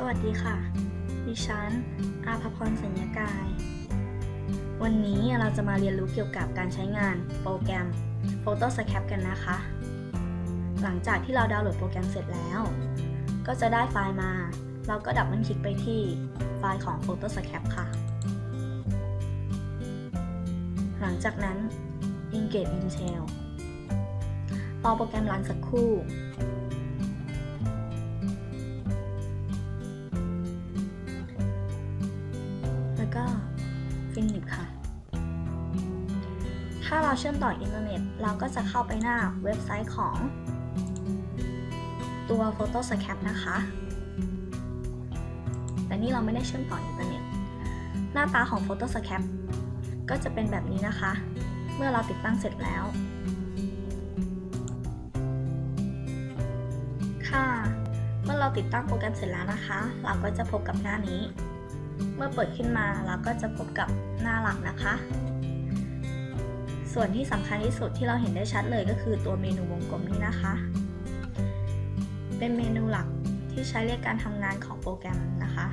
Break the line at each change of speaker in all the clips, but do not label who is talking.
สวัสดีค่ะ ดิฉัน อาภพรสัญญากาย วันนี้เราจะมาเรียนรู้เกี่ยวกับการใช้งานโปรแกรม Photoscap กันนะคะ หลังจากที่เราดาวน์โหลดโปรแกรมเสร็จแล้ว ก็จะได้ไฟล์มา เราก็ดับมันคลิกไปที่ไฟล์ของ Photoscap ค่ะ หลังจากนั้น Engage in Shell รอโปรแกรมรันสักครู่าเราเชื่อมต่ออินเทอร์เน็ต เราก็จะเข้าไปหน้าเว็บไซต์ของ ตัว Photoscap นะคะ แต่นี่เราไม่ได้เชื่อมต่ออินเทอร์เน็ต หน้าตาของ Photoscap ก็จะเป็นแบบนี้นะคะ เมื่อเราติดตั้งเสร็จแล้ว ค่ะ เมื่อเราติดตั้งโปรแกรมเสร็จแล้วนะคะ เราก็จะพบกับหน้านี้ เมื่อเปิดขึ้นมาเราก็จะพบกับหน้าหลักนะคะ ส่วนที่สำคัญที่สุดที่เราเห็นได้ชัดเลยก็คือตัวเมนูวงกลมนี้นะคะ เป็นเมนูหลักที่ใช้เรียกการทำงานของโปรแกรมนะคะ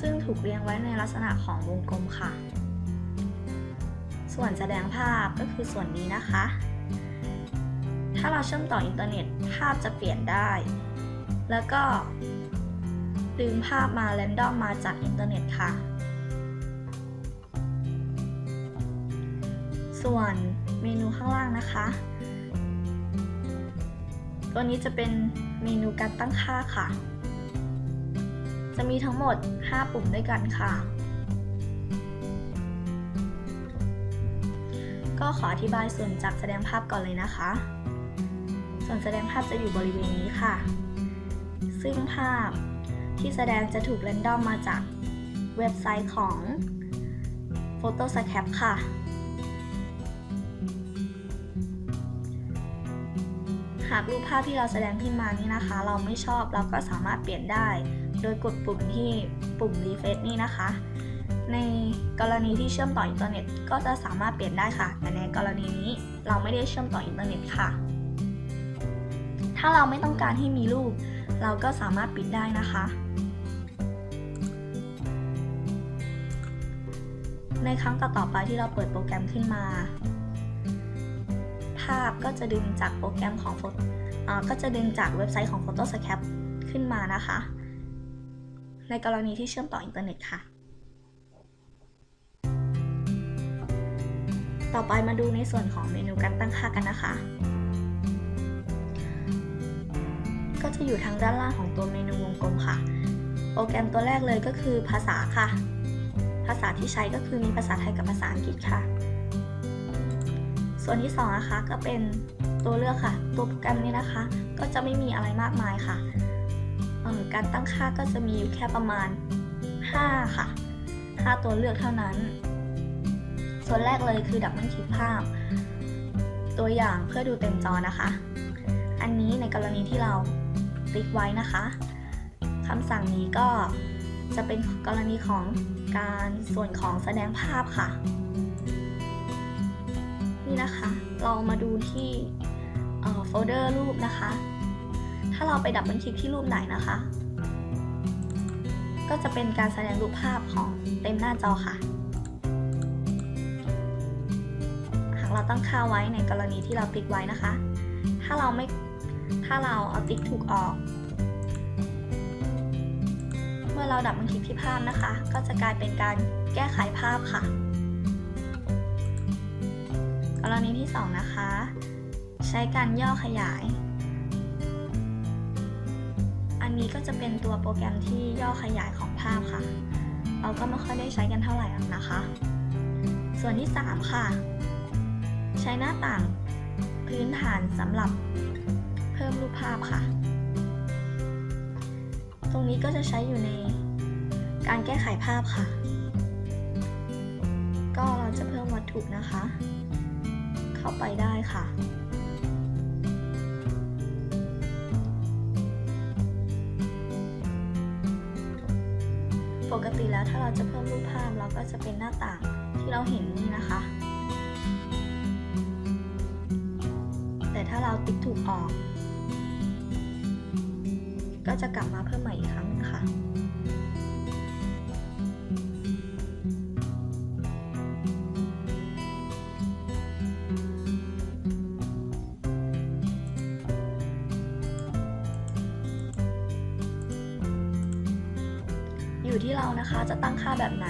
ซึ่งถูกเรียงไว้ในลักษณะของวงกลมค่ะ ส่วนแสดงภาพก็คือส่วนนี้นะคะ ถ้าเราเชื่อมต่ออินเทอร์เน็ตภาพจะเปลี่ยนได้ แล้วก็ดึงภาพมาแรนดอมมาจากอินเทอร์เน็ตค่ะ ส่วนเมนูข้างล่างนะคะ ตัวนี้จะเป็นเมนูการตั้งค่าค่ะ จะมีทั้งหมด 5 ปุ่มด้วยกันค่ะ ก็ขออธิบายส่วนจากแสดงภาพก่อนเลยนะคะ ส่วนแสดงภาพจะอยู่บริเวณนี้ค่ะ ซึ่งภาพที่แสดงจะถูกเรนดอมมาจากเว็บไซต์ของ Photoscap ค่ะ หากรูปภาพที่เราแสดงขึ้นมานี่นะคะ เราไม่ชอบเราก็สามารถเปลี่ยนได้ โดยกดปุ่มที่ปุ่ม refresh นี่นะคะ ในกรณีที่เชื่อมต่ออินเทอร์เน็ตก็จะสามารถเปลี่ยนได้ค่ะ แต่ในกรณีนี้เราไม่ได้เชื่อมต่ออินเทอร์เน็ตค่ะ ถ้าเราไม่ต้องการให้มีรูป เราก็สามารถปิดได้นะคะในครั้งต่อๆไปที่เราเปิดโปรแกรมขึ้นมาาพก็จะดึงจากโปรแกรมของ Photo อ่าก็จะดึงจากเว็บไซต์ของ Photoscap ขึ้นมานะคะ ในกรณีที่เชื่อมต่ออินเทอร์เน็ตค่ะ ต่อไปมาดูในส่วนของเมนูการตั้งค่ากันนะคะ ก็จะอยู่ทางด้านล่างของตัวเมนูวงกลมค่ะ โปรแกรมตัวแรกเลยก็คือภาษาค่ะ ภาษาที่ใช้ก็คือมีภาษาไทยกับภาษาอังกฤษค่ะ ส่วนที่2นะคะก็เป็นตัวเลือกค่ะ ตัวโปรแกรมนี้นะคะ ก็จะไม่มีอะไรมากมายค่ะ การตั้งค่าก็จะมีอยู่แค่ประมาณ 5 ค่ะ 5 ตัวเลือกเท่านั้น ส่วนแรกเลยคือดับเบิลคลิกภาพ ตัวอย่างเพื่อดูเต็มจอนะคะ อันนี้ในกรณีที่เราติ๊กไว้นะคะคำสั่งนี้ก็จะเป็นกรณีของการส่วนของแสดงภาพค่ะ นี่นะคะ เรามาดูที่โฟลเดอร์รูปนะคะ ถ้าเราไปดับเบิลคลิกที่รูปไหนนะคะ ก็จะเป็นการแสดงรูปภาพของเต็มหน้าจอค่ะ หากเราตั้งค่าไว้ในกรณีที่เราติ๊กไว้นะคะ ถ้าเราไม่ ถ้าเราเอาติ๊กถูกออก เมื่อเราดับมันคลิกที่ภาพนะคะ ก็จะกลายเป็นการแก้ไขภาพค่ะ รณีที่ 2 นะคะ ใช้การย่อขยาย อันนี้ก็จะเป็นตัวโปรแกรมที่ย่อขยายของภาพค่ะ เราก็ไม่ค่อยได้ใช้กันเท่าไหร่นะคะ ส่วนที่ 3 ค่ะ ใช้หน้าต่างพื้นฐานสำหรับเพิ่มรูปภาพค่ะ ตรงนี้ก็จะใช้อยู่ในการแก้ไขภาพค่ะ ก็เราจะเพิ่มวัตถุนะคะ เข้าไปได้ค่ะ ปกติแล้วถ้าเราจะเพิ่มรูปภาพเราก็จะเป็นหน้าต่างที่เราเห็นนี่นะคะ แต่ถ้าเราติ๊กถูกออก ก็จะกลับมาเพิ่มใหม่อีกครั้ง นะคะจะตั้งค่าแบบไหน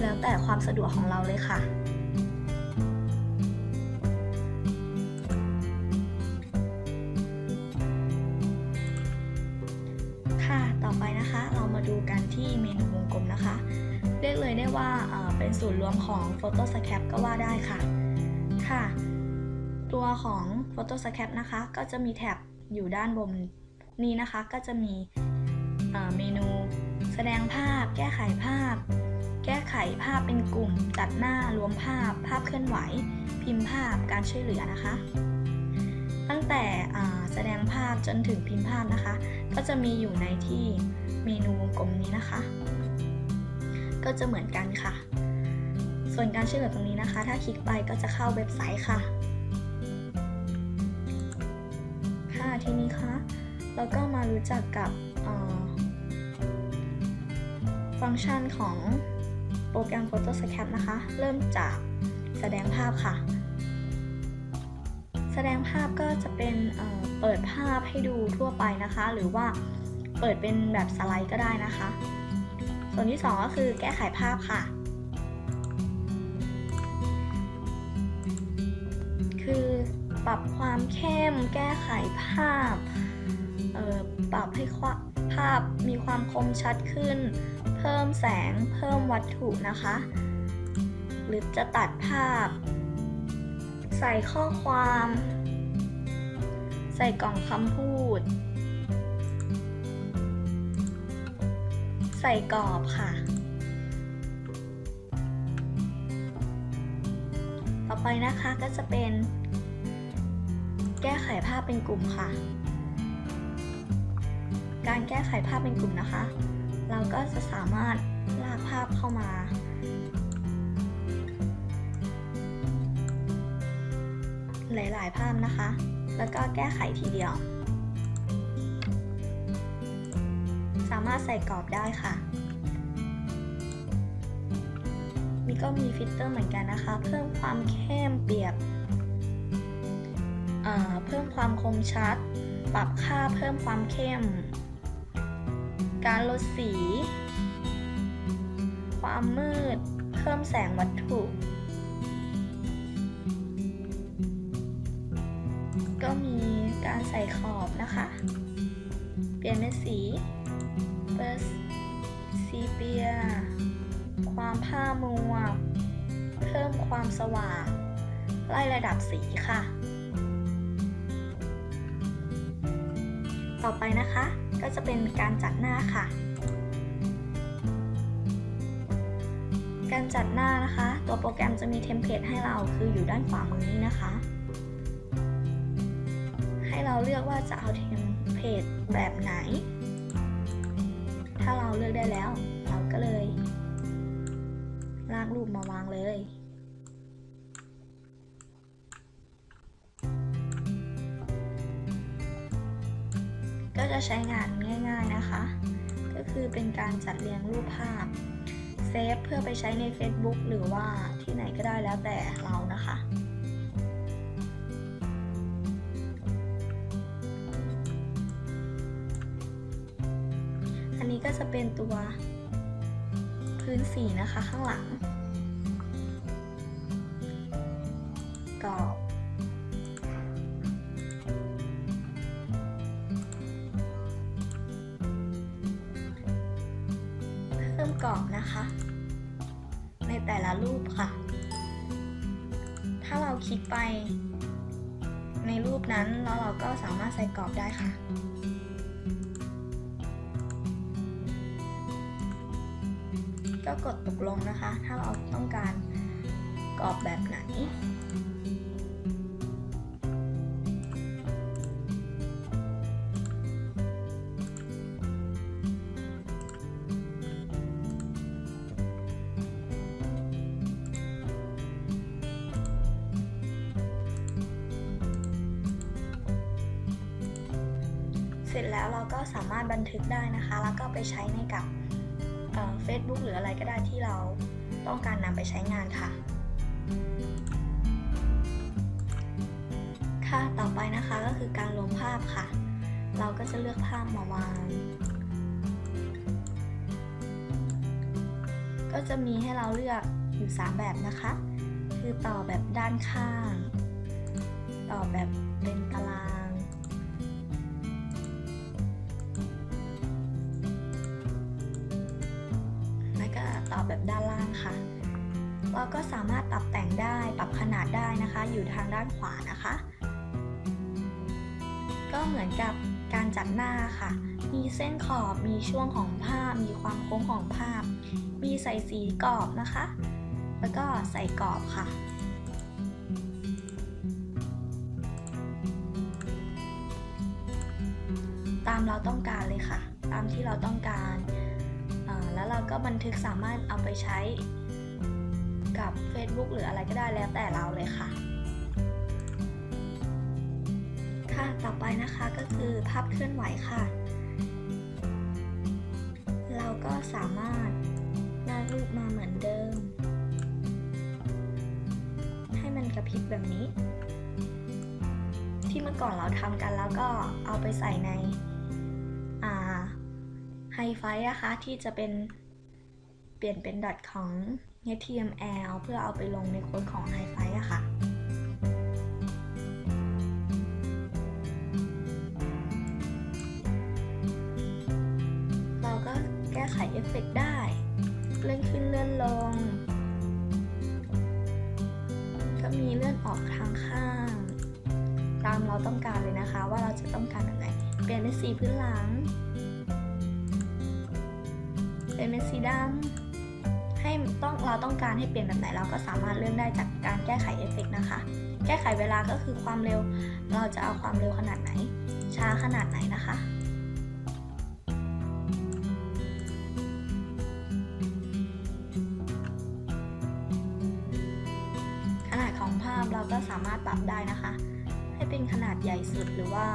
แล้วแต่ความสะดวกของเราเลยค่ะ ค่ะ ต่อไปนะคะเรามาดูกันที่เมนูวงกลมนะคะ เรียกเลยได้ว่าเป็นศูนย์รวมของ Photo s c a p ก็ว่าได้ค่ะ ค่ะ ตัวของ Photo s c a p นะคะ ก็จะมีแท็บอยู่ด้านบนนี้นะคะ ก็จะมีเมนู แสดงภาพ แก้ไขภาพ แก้ไขภาพเป็นกลุ่ม ตัดหน้ารวมภาพ ภาพเคลื่อนไหว พิมพ์ภาพการช่วยเหลือนะคะ ตั้งแต่แสดงภาพจนถึงพิมพ์ภาพนะคะ ก็จะมีอยู่ในที่เมนูวงกลมนี้นะคะ ก็จะเหมือนกันค่ะ ส่วนการช่วยเหลือตรงนี้นะคะ ถ้าคลิกไปก็จะเข้าเว็บไซต์ค่ะค่ะทีนี้คะเราก็มารู้จักกับ ฟังก์ชันของโปรแกรม Photoshop นะคะ เริ่มจากแสดงภาพค่ะ แสดงภาพก็จะเป็นเเปิดภาพให้ดูทั่วไปนะคะ หรือว่าเปิดเป็นแบบสไลด์ก็ได้นะคะ ส่วนที่ 2 ก็คือแก้ไขภาพค่ะ คือปรับความเข้ม แก้ไขภาพ ปรับให้ภาพมีความคมชัดขึ้น เพิ่มแสงเพิ่มวัตถุนะคะ หรือจะตัดภาพ ใส่ข้อความ ใส่กล่องคำพูด ใส่กรอบค่ะ ต่อไปนะคะก็จะเป็น แก้ไขภาพเป็นกลุ่มค่ะ การแก้ไขภาพเป็นกลุ่มนะคะ เราก็จะสามารถลากภาพเข้ามาหลายๆ ภาพนะคะ แล้วก็แก้ไขทีเดียว สามารถใส่กรอบได้ค่ะ นี่ก็มีฟิลเตอร์เหมือนกันนะคะ เพิ่มความเข้มเปรียบเพิ่มความคมชัด ปรับค่าเพิ่มความเข้ม การลดสี ความมืด เพิ่มแสงวัตถุ ก็มีการใส่ขอบนะคะ เปลี่ยนเป็นสีเบอร์ซีเปีย ความผ้ามัว เพิ่มความสว่าง ไล่ระดับสีค่ะ ต่อไปนะคะ ก็จะเป็นการจัดหน้าค่ะ การจัดหน้านะคะ ตัวโปรแกรมจะมีเทมเพลตให้เราคืออยู่ด้านขวามือนี้นะคะ ให้เราเลือกว่าจะเอาเทมเพลตแบบไหน ถ้าเราเลือกได้แล้ว เราก็เลย ลากรูปมาวางเลย จะใช้งานง่าย ๆนะคะ ก็คือเป็นการจัดเรียงรูปภาพเซฟเพื่อไปใช้ใน Facebook หรือว่าที่ไหนก็ได้แล้วแต่เรานะคะอันนี้ก็จะเป็นตัวพื้นสีนะคะข้างหลัง กรอบนะคะ ในแต่ละรูปค่ะ ถ้าเราคลิกไปในรูปนั้นแล้วเราก็สามารถใส่กรอบได้ค่ะ ก็กดตกลงนะคะ ถ้าเราต้องการกรอบแบบไหน แล้วเราก็สามารถบันทึกได้นะคะ แล้วก็ไปใช้ในกับเฟซบุ๊กหรืออะไรก็ได้ที่เราต้องการนำไปใช้งานค่ะ ค่ะต่อไปนะคะก็คือการรวมภาพค่ะ เราก็จะเลือกภาพมาวาง ก็จะมีให้เราเลือกอยู่ 3 แบบนะคะ คือต่อแบบด้านข้าง ต่อแบบเป็นตาราง แล้วแบบด้านล่างค่ะ เราก็สามารถปรับแต่งได้ปรับขนาดได้นะคะ อยู่ทางด้านขวานะคะ ก็เหมือนกับการจัดหน้าค่ะ มีเส้นขอบ มีช่วงของภาพ มีความโค้งของภาพ มีใส่สีกรอบนะคะ แล้วก็ใส่กรอบค่ะตามเราต้องการเลยค่ะ ตามที่เราต้องการ แล้วก็บันทึกสามารถเอาไปใช้กับ Facebook หรืออะไรก็ได้แล้วแต่เราเลยค่ะ ค่ะต่อไปนะคะก็คือภาพเคลื่อนไหวค่ะ เราก็สามารถน้ารูปมาเหมือนเดิม ให้มันกระพริบแบบนี้ ที่เมื่อก่อนเราทำกันแล้วก็เอาไปใส่ในไฮไฟอะคะที่จะเป็น เปลี่ยนเป็นดอทของ HTML เพื่อเอาไปลงในโค้ดของ i f i อะค่ะ เราก็แก้ไขเอฟเฟกต์ได้ เลื่อนขึ้นเลื่อนลง ก็มีเลื่อนออกทางข้าง ตามเราต้องการเลยนะคะ ว่าเราจะต้องการแบบไหนเปลี่ยนเป็นสีพื้นหลัง เปลี่ยนเป็นสีดำ ให้ต้องเราต้องการให้เปลี่ยนแบบไหนเราก็สามารถเลือนได้จากการแก้ไขเอฟเฟกต์นะคะ แก้ไขเวลาก็คือความเร็ว เราจะเอาความเร็วขนาดไหน ช้าขนาดไหนนะคะขนาดของภาพเราก็สามารถปรับได้นะคะ ให้เป็นขนาดใหญ่สุดหรือว่า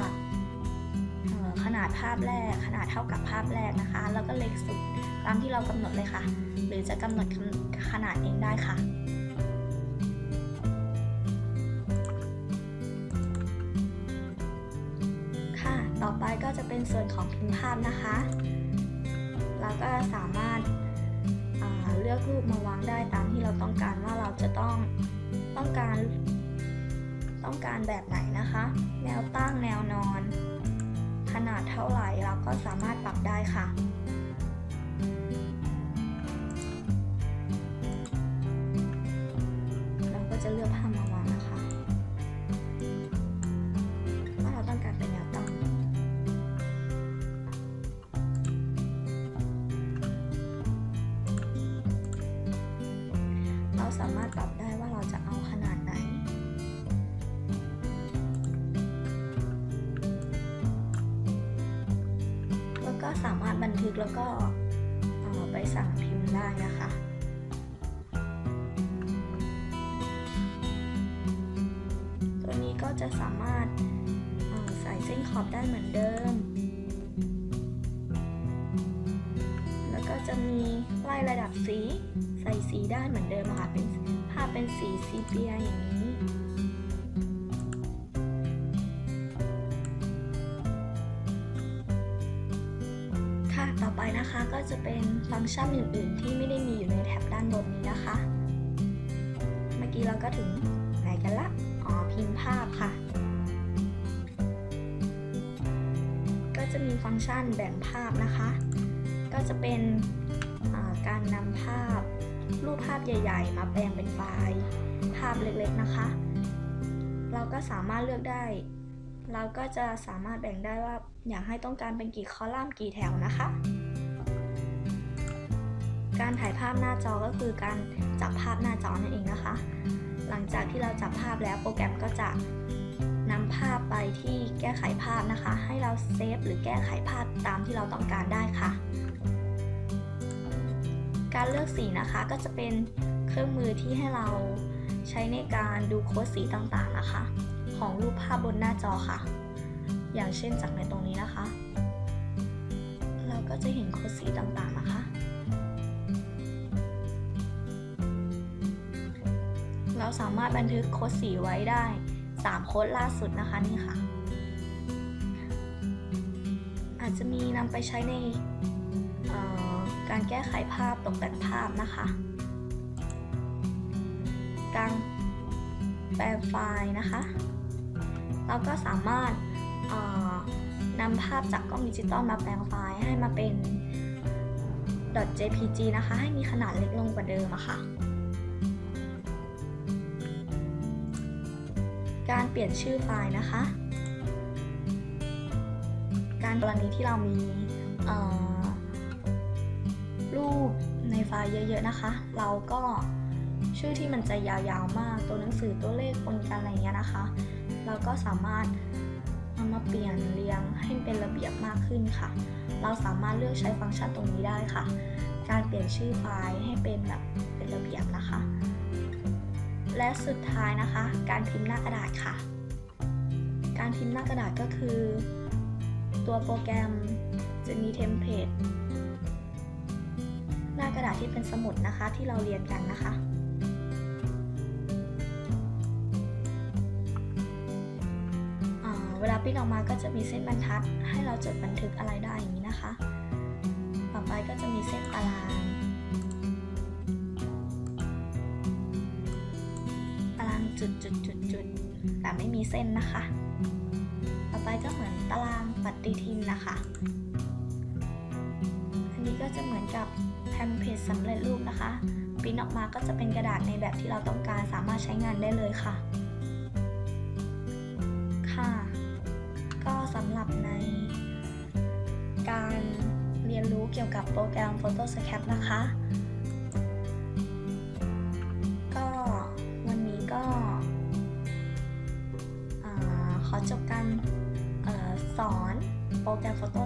ขนาดภาพแรก ขนาดเท่ากับภาพแรกนะคะ แล้วก็เล็กสุด ตามที่เรากำหนดเลยค่ะ หรือจะกำหนดขนาดเองได้ค่ะค่ะ ต่อไปก็จะเป็นส่วนของพิมพ์ภาพนะคะ เราก็สามารถาเลือกรูปมาวางได้ตามที่เราต้องการว่าเราจะต้องต้องการต้องการแบบไหนนะคะ แนวตั้งแนวนอน ขนาดเท่าไหร่เราก็สามารถปรับได้ค่ะ จะเลือกภามาวางนะคะว่าเราต้องการเป็นแนวตั้งเราสามารถปรับได้ว่าเราจะเอาขนาดไหนแล้วก็สามารถบันทึกแล้วก็ามารถใส่เส้นขอบได้เหมือนเดิม แล้วก็จะมีไล่ระดับสีใส่สีได้เหมือนเดิมค่ะเป็นภาพเป็นสีซีเปียอย่างนี้ค่ะต่อไปนะคะก็จะเป็นฟังก์ชันอื่น ๆ ที่ไม่ได้มีอยู่ในแท็บด้านบนนี้นะคะ เมื่อกี้เราก็ถึงไหนกันละอ๋อพิมพ์ภาพค่ะ จะมีฟังก์ชันแบ่งภาพนะคะ ก็จะเป็นาการนำภาพรูปภาพใหญ่ ๆ มาแปลงเป็นไฟล์ภาพเล็กๆนะคะ เราก็สามารถเลือกได้ เราก็จะสามารถแบ่งได้ว่าอยากให้ต้องการเป็นกี่คอลัมน์กี่แถวนะคะ การถ่ายภาพหน้าจอก็คือการจับภาพหน้าจอนั่นเองนะคะ หลังจากที่เราจับภาพแล้วโปรแกรมก็จะ นำภาพไปที่แก้ไขภาพนะคะ ให้เราเซฟหรือแก้ไขภาพตามที่เราต้องการได้ค่ะ การเลือกสีนะคะก็จะเป็นเครื่องมือที่ให้เราใช้ในการดูโค้ดสีต่างๆนะคะ ของรูปภาพบนหน้าจอค่ะ อย่างเช่นจากในตรงนี้นะคะ เราก็จะเห็นโค้ดสีต่างๆนะคะเราสามารถบันทึกโค้ดสีไว้ได้ 3 โค้ดล่าสุดนะคะนี่ค่ะ อาจจะมีนำไปใช้ในการแก้ไขภาพตกแต่งภาพนะคะ การแปลไฟล์นะคะ เราก็สามารถนำภาพจากกล้องดิจิตอลมาแปลงไฟล์ให้มาเป็น .jpg นะคะ ให้มีขนาดเล็กลงกว่าเดิมอะค่ะ การเปลี่ยนชื่อไฟล์นะคะ การกรณีที่เรามีรูปในไฟล์เยอะๆนะคะ เราก็ชื่อที่มันจะยาวๆมากตัวหนังสือตัวเลขปนกันอะไรเงี้ยนะคะ เราก็สามารถนำมาเปลี่ยนเรียงให้เป็นระเบียบมากขึ้นค่ะ เราสามารถเลือกใช้ฟังก์ชันตรงนี้ได้ค่ะ การเปลี่ยนชื่อไฟล์ให้เป็นแบบเป็นระเบียบนะคะ และสุดท้ายนะคะ การพิมพ์หน้ากระดาษค่ะ การพิมพ์หน้ากระดาษก็คือ ตัวโปรแกรมจะมีเทมเพลตหน้ากระดาษที่เป็นสมุดนะคะที่เราเรียนกันนะคะเวลาปริ้นออกมาก็จะมีเส้นบรรทัด ให้เราจดบันทึกอะไรได้อย่างนี้นะคะ ต่อไปก็จะมีเส้นตาราง จุดจุดจุดจุดแต่ไม่มีเส้นนะคะ ต่อไปก็เหมือนตารางปฏิทินนะคะ อันนี้ก็จะเหมือนกับแทมเพลตสำเร็จรูปนะคะปริ้นออกมาก็จะเป็นกระดาษในแบบที่เราต้องการสามารถใช้งานได้เลยค่ะ ค่ะ ก็สำหรับใน การเรียนรู้เกี่ยวกับโปรแกรม Photoshop นะคะ โปรแ